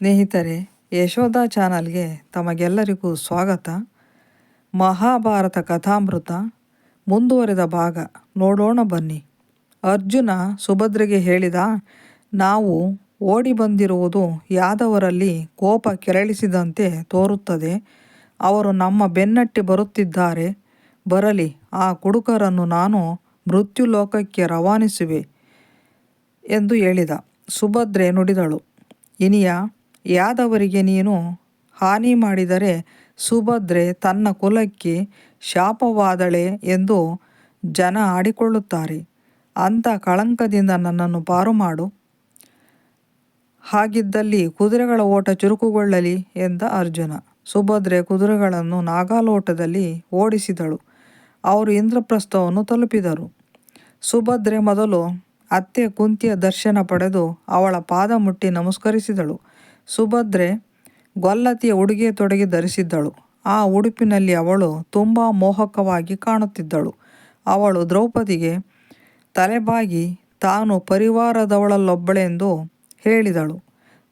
ಸ್ನೇಹಿತರೆ, ಯಶೋಧ ಚಾನಲ್ಗೆ ತಮಗೆಲ್ಲರಿಗೂ ಸ್ವಾಗತ. ಮಹಾಭಾರತ ಕಥಾಮೃತ ಮುಂದುವರೆದ ಭಾಗ. ನೋಡೋಣ ಬನ್ನಿ. ಅರ್ಜುನ ಸುಭದ್ರೆಗೆ ಹೇಳಿದ, ನಾವು ಓಡಿ ಬಂದಿರುವುದು ಯಾದವರಲ್ಲಿ ಕೋಪ ಕೆರಳಿಸಿದಂತೆ ತೋರುತ್ತದೆ. ಅವರು ನಮ್ಮ ಬೆನ್ನಟ್ಟಿ ಬರುತ್ತಿದ್ದಾರೆ. ಬರಲಿ, ಆ ಕುಡುಕರನ್ನು ನಾನು ಮೃತ್ಯುಲೋಕಕ್ಕೆ ರವಾನಿಸುವೆ ಎಂದು ಹೇಳಿದ. ಸುಭದ್ರೆ ನುಡಿದಳು. ಇನಿಯ ಯಾದವರಿಗೆ ನೀನು ಹಾನಿ ಮಾಡಿದರೆ ಸುಭದ್ರೆ ತನ್ನ ಕುಲಕ್ಕೆ ಶಾಪವಾದಳೆ ಎಂದು ಜನ ಆಡಿಕೊಳ್ಳುತ್ತಾರೆ. ಅಂಥ ಕಳಂಕದಿಂದ ನನ್ನನ್ನು ಪಾರು ಮಾಡು ಹಾಗಿದ್ದಲ್ಲಿ ಕುದುರೆಗಳ ಓಟ ಚುರುಕುಗೊಳ್ಳಲಿ ಎಂದ ಅರ್ಜುನ. ಸುಭದ್ರೆ ಕುದುರೆಗಳನ್ನು ನಾಗಾಲೋಟದಲ್ಲಿ ಓಡಿಸಿದಳು. ಅವರು ಇಂದ್ರಪ್ರಸ್ಥವನ್ನು ತಲುಪಿದರು. ಸುಭದ್ರೆ ಮೊದಲು ಅತ್ತೆ ಕುಂತಿಯ ದರ್ಶನ ಪಡೆದು ಅವಳ ಪಾದ ಮುಟ್ಟಿ ನಮಸ್ಕರಿಸಿದಳು. ಸುಭದ್ರೆ ಗೊಲ್ಲತಿಯ ಉಡುಗೆ ತೊಡುಗೆ ಧರಿಸಿದ್ದಳು. ಆ ಉಡುಪಿನಲ್ಲಿ ಅವಳು ತುಂಬ ಮೋಹಕವಾಗಿ ಕಾಣುತ್ತಿದ್ದಳು. ಅವಳು ದ್ರೌಪದಿಗೆ ತಲೆಬಾಗಿ, ತಾನು ಪರಿವಾರದವಳಲ್ಲೊಬ್ಬಳೆಂದು ಹೇಳಿದಳು.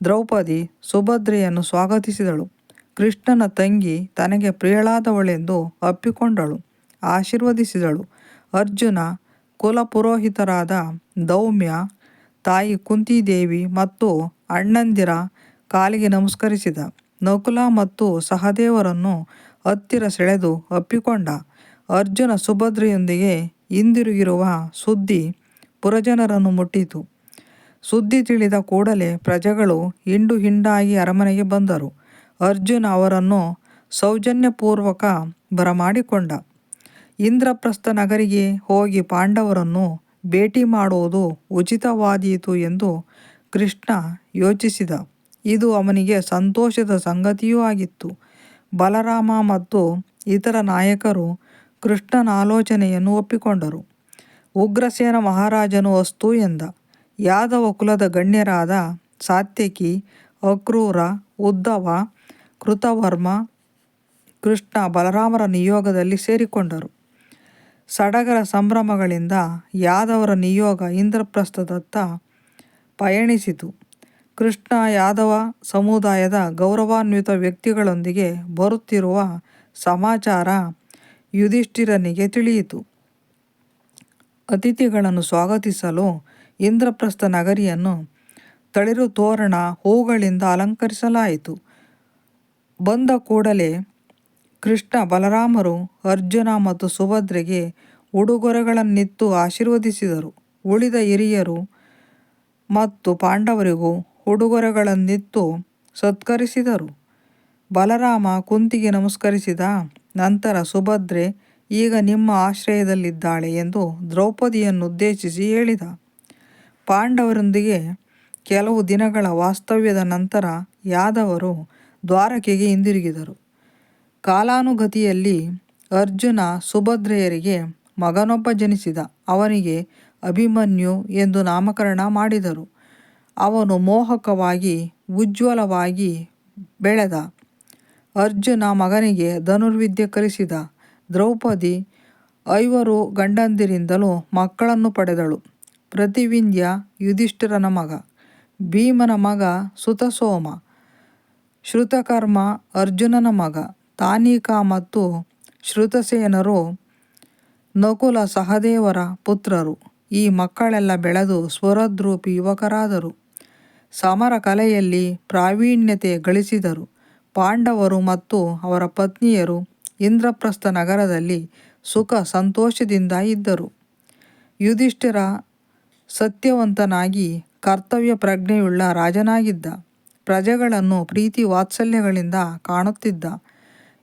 ದ್ರೌಪದಿ ಸುಭದ್ರೆಯನ್ನು ಸ್ವಾಗತಿಸಿದಳು. ಕೃಷ್ಣನ ತಂಗಿ ತನಗೆ ಪ್ರಿಯಳಾದವಳೆಂದು ಅಪ್ಪಿಕೊಂಡಳು ಆಶೀರ್ವದಿಸಿದಳು. ಅರ್ಜುನ ಕುಲಪುರೋಹಿತರಾದ ದೌಮ್ಯ, ತಾಯಿ ಕುಂತಿದೇವಿ ಮತ್ತು ಅಣ್ಣಂದಿರ ಕಾಲಿಗೆ ನಮಸ್ಕರಿಸಿದ. ನಕುಲ ಮತ್ತು ಸಹದೇವರನ್ನು ಹತ್ತಿರ ಸೆಳೆದು ಅಪ್ಪಿಕೊಂಡ ಅರ್ಜುನ ಸುಭದ್ರೆಯೊಂದಿಗೆ ಹಿಂದಿರುಗಿರುವ ಸುದ್ದಿ ಪುರಜನರನ್ನು ಮುಟ್ಟಿತು. ಸುದ್ದಿ ತಿಳಿದ ಕೂಡಲೇ ಪ್ರಜೆಗಳು ಹಿಂಡು ಹಿಂಡಾಗಿ ಅರಮನೆಗೆ ಬಂದರು. ಅರ್ಜುನ ಅವರನ್ನು ಸೌಜನ್ಯಪೂರ್ವಕ ಬರಮಾಡಿಕೊಂಡ. ಇಂದ್ರಪ್ರಸ್ಥ ನಗರಿಗೆ ಹೋಗಿ ಪಾಂಡವರನ್ನು ಭೇಟಿ ಮಾಡುವುದು ಉಚಿತವಾದೀತು ಎಂದು ಕೃಷ್ಣ ಯೋಚಿಸಿದ. ಇದು ಅವನಿಗೆ ಸಂತೋಷದ ಸಂಗತಿಯೂ ಆಗಿತ್ತು. ಬಲರಾಮ ಮತ್ತು ಇತರ ನಾಯಕರು ಕೃಷ್ಣನ ಆಲೋಚನೆಯನ್ನು ಒಪ್ಪಿಕೊಂಡರು. ಉಗ್ರಸೇನ ಮಹಾರಾಜನು ಅಸ್ತು ಎಂದ. ಯಾದವ ಕುಲದ ಗಣ್ಯರಾದ ಸಾತ್ಯಕಿ, ಅಕ್ರೂರ, ಉದ್ದವ, ಕೃತವರ್ಮ, ಕೃಷ್ಣ ಬಲರಾಮರ ನಿಯೋಗದಲ್ಲಿ ಸೇರಿಕೊಂಡರು. ಸಡಗರ ಸಂಭ್ರಮಗಳಿಂದ ಯಾದವರ ನಿಯೋಗ ಇಂದ್ರಪ್ರಸ್ಥದತ್ತ ಪಯಣಿಸಿತು. ಕೃಷ್ಣ ಯಾದವ ಸಮುದಾಯದ ಗೌರವಾನ್ವಿತ ವ್ಯಕ್ತಿಗಳೊಂದಿಗೆ ಬರುತ್ತಿರುವ ಸಮಾಚಾರ ಯುಧಿಷ್ಠಿರನಿಗೆ ತಿಳಿಯಿತು. ಅತಿಥಿಗಳನ್ನು ಸ್ವಾಗತಿಸಲು ಇಂದ್ರಪ್ರಸ್ಥ ನಗರಿಯನ್ನು ತಳಿರು ತೋರಣ ಹೂಗಳಿಂದ ಅಲಂಕರಿಸಲಾಯಿತು. ಬಂದ ಕೂಡಲೇ ಕೃಷ್ಣ ಬಲರಾಮರು ಅರ್ಜುನ ಮತ್ತು ಸುಭದ್ರೆಗೆ ಉಡುಗೊರೆಗಳನ್ನಿತ್ತು ಆಶೀರ್ವದಿಸಿದರು. ಉಳಿದ ಹಿರಿಯರು ಮತ್ತು ಪಾಂಡವರಿಗೂ ಉಡುಗೊರೆಗಳನ್ನಿತ್ತು ಸತ್ಕರಿಸಿದರು. ಬಲರಾಮ ಕುಂತಿಗೆ ನಮಸ್ಕರಿಸಿದ ನಂತರ ಸುಭದ್ರೆ, ಈಗ ನಿಮ್ಮ ಆಶ್ರಯದಲ್ಲಿದ್ದಾಳೆ ಎಂದು ದ್ರೌಪದಿಯನ್ನುದ್ದೇಶಿಸಿ ಹೇಳಿದ. ಪಾಂಡವರೊಂದಿಗೆ ಕೆಲವು ದಿನಗಳ ವಾಸ್ತವ್ಯದ ನಂತರ ಯಾದವರು ದ್ವಾರಕೆಗೆ ಹಿಂದಿರುಗಿದರು. ಕಾಲಾನುಗತಿಯಲ್ಲಿ ಅರ್ಜುನ ಸುಭದ್ರೆಯರಿಗೆ ಮಗನೊಬ್ಬ ಜನಿಸಿದ. ಅವನಿಗೆ ಅಭಿಮನ್ಯು ಎಂದು ನಾಮಕರಣ ಮಾಡಿದರು. ಅವನು ಮೋಹಕವಾಗಿ, ಉಜ್ವಲವಾಗಿ ಬೆಳೆದ. ಅರ್ಜುನ ಮಗನಿಗೆ ಧನುರ್ವಿದ್ಯೆ ಕಲಿಸಿದ. ದ್ರೌಪದಿ ಐವರು ಗಂಡಂದಿರಿಂದಲೂ ಮಕ್ಕಳನ್ನು ಪಡೆದಳು. ಪ್ರತಿವಿಂದ್ಯ ಯುಧಿಷ್ಠಿರನ ಮಗ. ಭೀಮನ ಮಗ ಸುತಸೋಮ. ಶ್ರುತಕರ್ಮ ಅರ್ಜುನನ ಮಗ. ತಾನಿಕ ಮತ್ತು ಶ್ರುತಸೇನರು ನಕುಲ ಸಹದೇವರ ಪುತ್ರರು. ಈ ಮಕ್ಕಳೆಲ್ಲ ಬೆಳೆದು ಸ್ವರದ್ರೂಪಿ ಯುವಕರಾದರು. ಸಮರ ಕಲೆಯಲ್ಲಿ ಪ್ರಾವೀಣ್ಯತೆ ಗಳಿಸಿದರು. ಪಾಂಡವರು ಮತ್ತು ಅವರ ಪತ್ನಿಯರು ಇಂದ್ರಪ್ರಸ್ಥ ನಗರದಲ್ಲಿ ಸುಖ ಸಂತೋಷದಿಂದ ಇದ್ದರು. ಯುಧಿಷ್ಠಿರ ಸತ್ಯವಂತನಾಗಿ ಕರ್ತವ್ಯ ಪ್ರಜ್ಞೆಯುಳ್ಳ ರಾಜನಾಗಿದ್ದ. ಪ್ರಜೆಗಳನ್ನು ಪ್ರೀತಿ ವಾತ್ಸಲ್ಯಗಳಿಂದ ಕಾಣುತ್ತಿದ್ದ.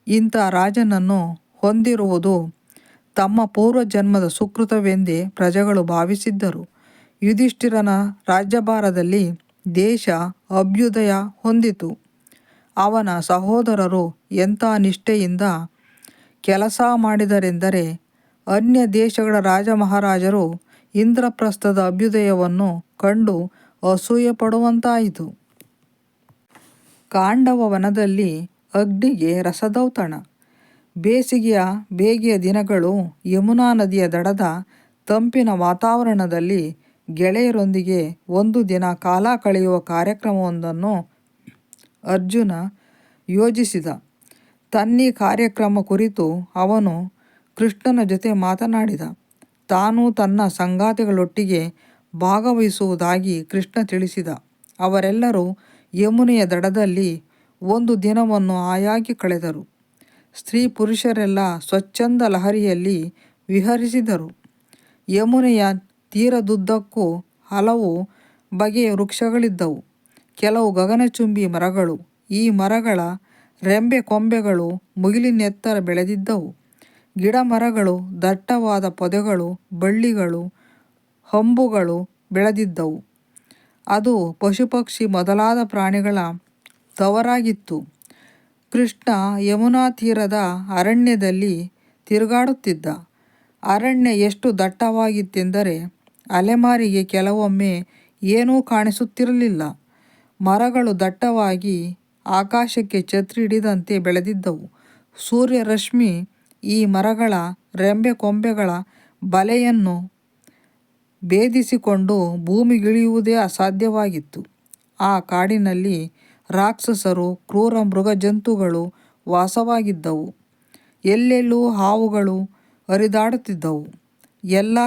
ಇಂಥ ರಾಜನನ್ನು ಹೊಂದಿರುವುದು ತಮ್ಮ ಪೂರ್ವಜನ್ಮದ ಸುಕೃತವೆಂದೇ ಪ್ರಜೆಗಳು ಭಾವಿಸಿದ್ದರು. ಯುಧಿಷ್ಠಿರನ ರಾಜ್ಯಭಾರದಲ್ಲಿ ದೇಶ ಅಭ್ಯುದಯ ಹೊಂದಿತು. ಅವನ ಸಹೋದರರು ಎಂಥ ನಿಷ್ಠೆಯಿಂದ ಕೆಲಸ ಮಾಡಿದರೆಂದರೆ ಅನ್ಯ ದೇಶಗಳ ರಾಜ ಮಹಾರಾಜರು ಇಂದ್ರಪ್ರಸ್ಥದ ಅಭ್ಯುದಯವನ್ನು ಕಂಡು ಅಸೂಯೆ ಪಡುವಂತಾಯಿತು ಕಾಂಡವ ವನದಲ್ಲಿ ಅಗ್ನಿಗೆ ರಸದೌತಣ. ಬೇಸಿಗೆಯ ಬೇಗೆಯ ದಿನಗಳು ಯಮುನಾ ನದಿಯ ದಡದ ತಂಪಿನ ವಾತಾವರಣದಲ್ಲಿ ಗೆಳೆಯರೊಂದಿಗೆ ಒಂದು ದಿನ ಕಾಲ ಕಳೆಯುವ ಕಾರ್ಯಕ್ರಮವೊಂದನ್ನು ಅರ್ಜುನ ಯೋಜಿಸಿದ. ತನ್ನಿ ಕಾರ್ಯಕ್ರಮ ಕುರಿತು ಅವನು ಕೃಷ್ಣನ ಜೊತೆ ಮಾತನಾಡಿದ. ತಾನು ತನ್ನ ಸಂಗಾತಿಗಳೊಟ್ಟಿಗೆ ಭಾಗವಹಿಸುವುದಾಗಿ ಕೃಷ್ಣ ತಿಳಿಸಿದ. ಅವರೆಲ್ಲರೂ ಯಮುನೆಯ ದಡದಲ್ಲಿ ಒಂದು ದಿನವನ್ನು ಆಯಾಗಿ ಕಳೆದರು. ಸ್ತ್ರೀ ಪುರುಷರೆಲ್ಲ ಸ್ವಚ್ಛಂದ ಲಹರಿಯಲ್ಲಿ ವಿಹರಿಸಿದರು. ಯಮುನೆಯ ತೀರದುದ್ದಕ್ಕೂ ಹಲವು ಬಗೆಯ ವೃಕ್ಷಗಳಿದ್ದವು. ಕೆಲವು ಗಗನಚುಂಬಿ ಮರಗಳು, ಈ ಮರಗಳ ರೆಂಬೆ ಕೊಂಬೆಗಳು ಮುಗಿಲಿನೆತ್ತರ ಬೆಳೆದಿದ್ದವು. ಗಿಡ ಮರಗಳು, ದಟ್ಟವಾದ ಪೊದೆಗಳು, ಬಳ್ಳಿಗಳು, ಹಂಬುಗಳು ಬೆಳೆದಿದ್ದವು. ಅದು ಪಶುಪಕ್ಷಿ ಮೊದಲಾದ ಪ್ರಾಣಿಗಳ ತವರಾಗಿತ್ತು. ಕೃಷ್ಣ ಯಮುನಾ ತೀರದ ಅರಣ್ಯದಲ್ಲಿ ತಿರುಗಾಡುತ್ತಿದ್ದ. ಅರಣ್ಯ ಎಷ್ಟು ದಟ್ಟವಾಗಿತ್ತೆಂದರೆ ಅಲೆಮಾರಿಗೆ ಕೆಲವೊಮ್ಮೆ ಏನೂ ಕಾಣಿಸುತ್ತಿರಲಿಲ್ಲ. ಮರಗಳು ದಟ್ಟವಾಗಿ ಆಕಾಶಕ್ಕೆ ಛತ್ರಿ ಹಿಡಿದಂತೆ ಬೆಳೆದಿದ್ದವು. ಸೂರ್ಯರಶ್ಮಿ ಈ ಮರಗಳ ರೆಂಬೆ ಕೊಂಬೆಗಳ ಬಲೆಯನ್ನು ಭೇದಿಸಿಕೊಂಡು ಭೂಮಿಗಿಳಿಯುವುದೇ ಅಸಾಧ್ಯವಾಗಿತ್ತು. ಆ ಕಾಡಿನಲ್ಲಿ ರಾಕ್ಷಸರು, ಕ್ರೂರ ಮೃಗಜಂತುಗಳು ವಾಸವಾಗಿದ್ದವು. ಎಲ್ಲೆಲ್ಲೂ ಹಾವುಗಳು ಹರಿದಾಡುತ್ತಿದ್ದವು. ಎಲ್ಲ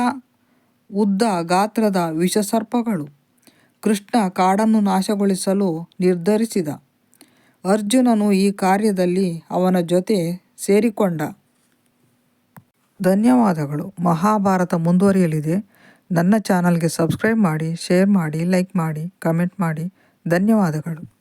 ಉದ್ದ ಗಾತ್ರದ ವಿಷಸರ್ಪಗಳು. ಕೃಷ್ಣ ಕಾಡನ್ನು ನಾಶಗೊಳಿಸಲು ನಿರ್ಧರಿಸಿದ. ಅರ್ಜುನನು ಈ ಕಾರ್ಯದಲ್ಲಿ ಅವನ ಜೊತೆ ಸೇರಿಕೊಂಡ. ಧನ್ಯವಾದಗಳು. ಮಹಾಭಾರತ ಮುಂದುವರಿಯಲಿದೆ. ನನ್ನ ಚಾನಲ್ಗೆ ಸಬ್ಸ್ಕ್ರೈಬ್ ಮಾಡಿ, ಶೇರ್ ಮಾಡಿ, ಲೈಕ್ ಮಾಡಿ, ಕಮೆಂಟ್ ಮಾಡಿ. ಧನ್ಯವಾದಗಳು.